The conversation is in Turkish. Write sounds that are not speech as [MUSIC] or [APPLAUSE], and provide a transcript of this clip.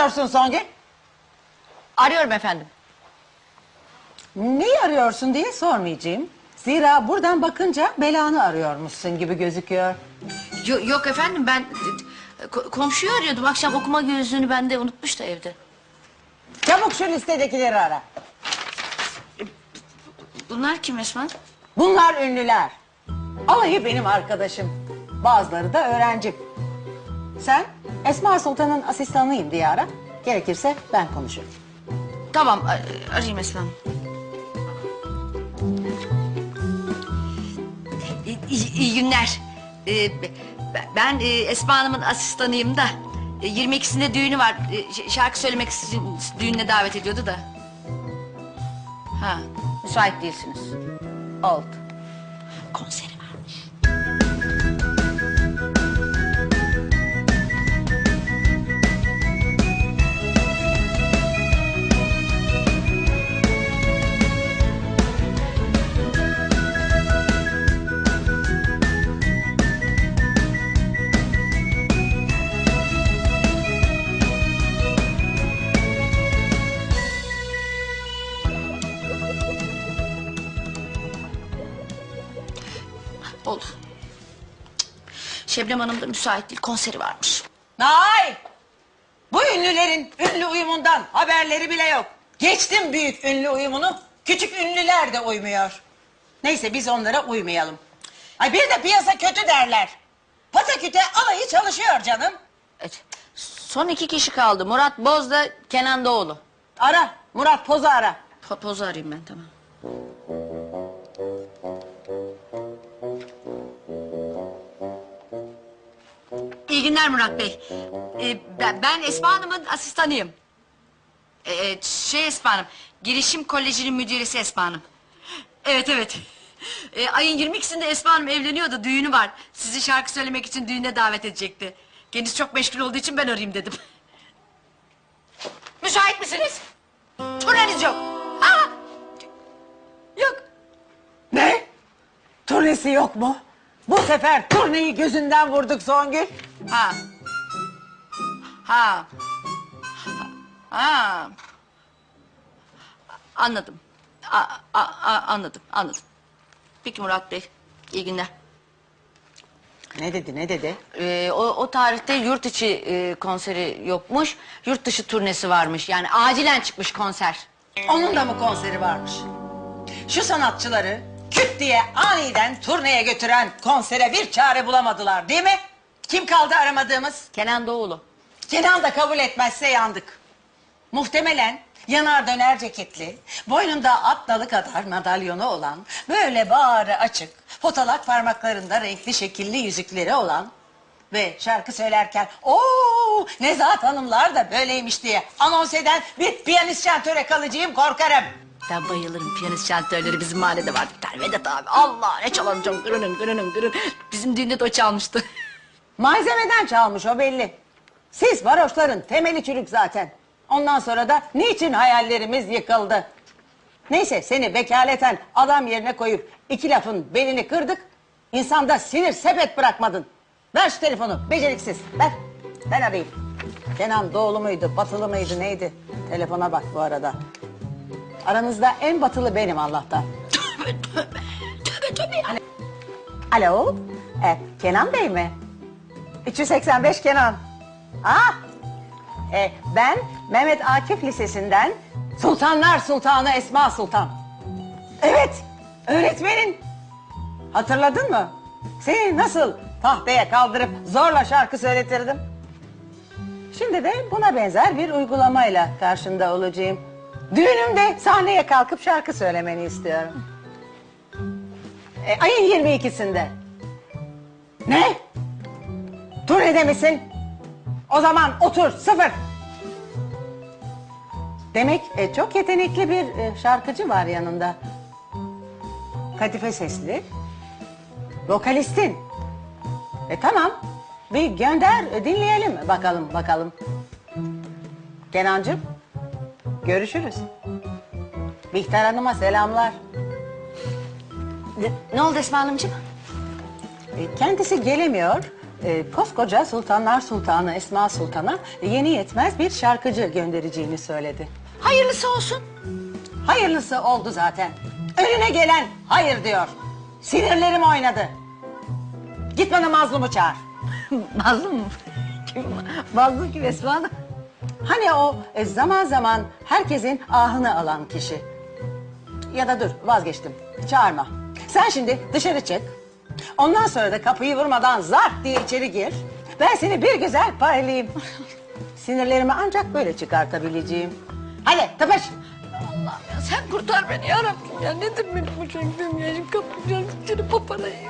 arıyorsun Songül? Arıyorum efendim. Neyi arıyorsun diye sormayacağım. Zira buradan bakınca belanı arıyormuşsun gibi gözüküyor. Yo- yok efendim ben e, ko- komşuyu arıyordum. Akşam okuma gözlüğünü bende unutmuş da evde. Çabuk şu listedekileri ara. Bunlar kim Esma? Bunlar ünlüler. Alayı benim arkadaşım. Bazıları da öğrencim. Sen Esma Sultan'ın asistanıyım diye ara. Gerekirse ben konuşurum. Tamam arayayım Esma Hanım. İyi, iyi- iyi günler. Ee, be- ben e, Esma Hanım'ın asistanıyım da. E, 22'sinde düğünü var. E, ş- şarkı söylemek için düğününe davet ediyordu da. Ha, müsait değilsiniz. Oldu. Konseri Oldu. Şebnem Hanım da müsait değil. Konseri varmış. Nay! Bu ünlülerin ünlü uyumundan haberleri bile yok. Geçtim büyük ünlü uyumunu, küçük ünlüler de uymuyor. Neyse biz onlara uymayalım. Ay bir de piyasa kötü derler. Pataküte alayı çalışıyor canım. Evet. Son iki kişi kaldı. Murat Boz da Kenan Doğulu. Ara, Murat Poz'u ara. Po pozu arayayım ben tamam. İyi günler Murat Bey. Ee, ben, ben Esma Hanım'ın asistanıyım. Ee, şey Esma Hanım, Girişim Koleji'nin müdüresi Esma Hanım. Evet evet. Ee, ayın 22'sinde Esma Hanım evleniyordu, düğünü var. Sizi şarkı söylemek için düğüne davet edecekti. Kendisi çok meşgul olduğu için ben arayayım dedim. Müsait misiniz? Turneniz yok. Aa! Yok. Ne? Turnesi yok mu? Bu sefer turneyi gözünden vurduk Songül. Ha. Ha. Ha. Anladım. A, a, a- anladım, anladım. Peki Murat Bey, iyi günler. Ne dedi ne dedi? Ee, o, o tarihte yurt içi e, konseri yokmuş, yurt dışı turnesi varmış. Yani acilen çıkmış konser. Onun da mı konseri varmış? Şu sanatçıları küt diye aniden turneye götüren konsere bir çare bulamadılar değil mi? Kim kaldı aramadığımız? Kenan Doğulu. Kenan da kabul etmezse yandık. Muhtemelen yanar döner ceketli, boynunda at dalı kadar madalyonu olan, böyle bağrı açık, fotalak parmaklarında renkli şekilli yüzükleri olan ve şarkı söylerken ooo Nezahat Hanımlar da böyleymiş diye anons eden bir piyanist şantöre kalıcıyım korkarım. Ben bayılırım piyanist şantörleri bizim mahallede var bir tane Vedat abi. Allah ne çalacağım gırının gırının gırın. Bizim düğünde de o çalmıştı. [LAUGHS] Malzemeden çalmış o belli. Siz varoşların temeli çürük zaten. Ondan sonra da niçin hayallerimiz yıkıldı? Neyse seni vekaleten adam yerine koyup iki lafın belini kırdık. İnsanda sinir sepet bırakmadın. Ver şu telefonu beceriksiz ver. Ben arayayım. Kenan doğulu muydu batılı mıydı neydi? Telefona bak bu arada. Aranızda en batılı benim Allah'tan. Tövbe tövbe. Alo, e, Kenan Bey mi? 385 Kenan. Ah, e, ben Mehmet Akif Lisesi'nden Sultanlar Sultanı Esma Sultan. Evet, öğretmenin. Hatırladın mı? Seni nasıl tahtaya kaldırıp zorla şarkı söyletirdim? Şimdi de buna benzer bir uygulamayla karşında olacağım. Düğünümde sahneye kalkıp şarkı söylemeni istiyorum. E, ayın 22'sinde. Ne? Turnede misin? O zaman otur sıfır. Demek e, çok yetenekli bir e, şarkıcı var yanında. Kadife sesli. Vokalistin. E tamam. Bir gönder e, dinleyelim bakalım bakalım. Kenancığım görüşürüz. Bihter Hanım'a selamlar. Ne, ne oldu Esma Hanımcığım? E, Kendisi gelemiyor. e, koskoca Sultanlar Sultanı Esma Sultan'a yeni yetmez bir şarkıcı göndereceğini söyledi. Hayırlısı olsun. Hayırlısı oldu zaten. Önüne gelen hayır diyor. Sinirlerim oynadı. Git bana mazlumu çağır. [LAUGHS] Mazlum mu? Kim? Mazlum kim Esma Hanım? Hani o e, zaman zaman herkesin ahını alan kişi. Ya da dur vazgeçtim. Çağırma. Sen şimdi dışarı çık. Ondan sonra da kapıyı vurmadan zart diye içeri gir. Ben seni bir güzel parlayayım. Sinirlerimi ancak böyle çıkartabileceğim. Hadi tıpış. Allah'ım ya sen kurtar beni ya Rabbim ya. Nedir benim bu çektiğim ya? Kapatacağım seni paparayı.